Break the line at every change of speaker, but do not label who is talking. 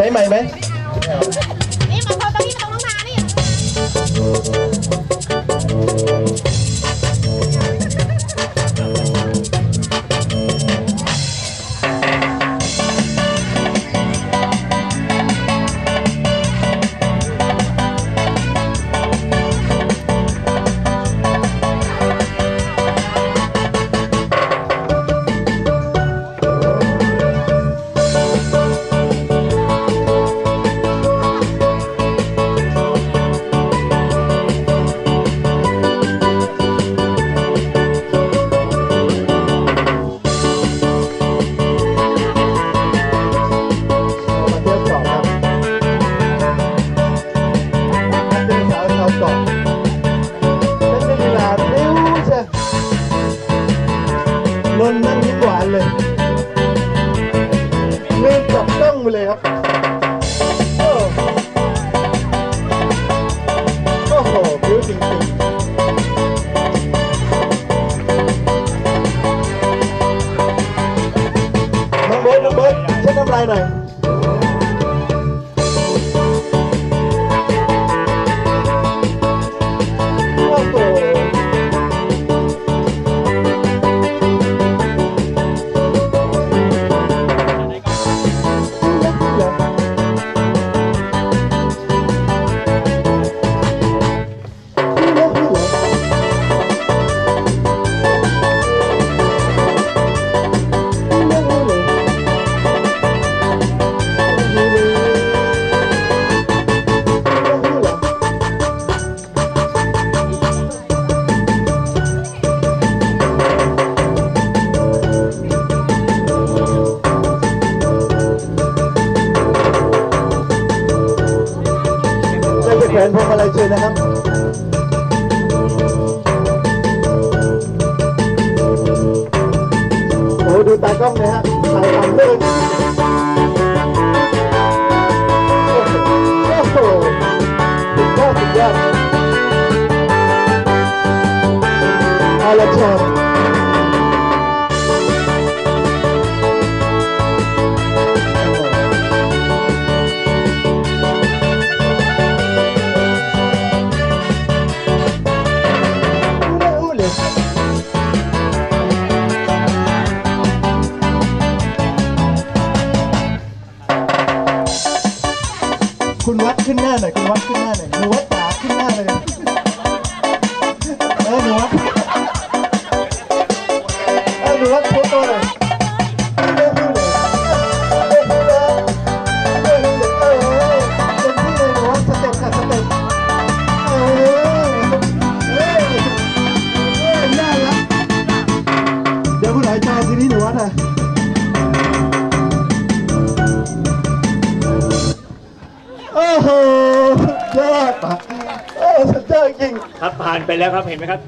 ช้ให บ
นนั่ง
ดีกว่าเลยมือจับต้องไปเลยครับโอ้โอ้โหผิวจริงๆน้องเบิร์ดน้องเบิร์ดเช็ดน้ำลายหน่อย วนพวงมาลัยเชิญนะครับโอ้ดูตากล้องเลยฮะถ่ายต่ำเลยโอ้โหสุดยอดสุดยอดเอาละเชิญ คุณวัดขึ้นหน้าหน่อยคุณวัดขึ้นหน้าหน่อยหนูวัดขาขึ้นหน้าเลยเออหนูวัดเออหนูวัดโพสตัวหน่อยเออดูเลยเออดูเลยเออดูเลยเออเต็มที่เลยหนูวัดสเต็ปค่ะสเต็ปเออเออเออน่ารักเดี๋ยวผู้ไหนชอบทีนี้หนูวัดอะ โอ้โหยอดอะโอ้สุดยอดจริง
ครับผ่านไปแล้วครับเห็นไหมครับ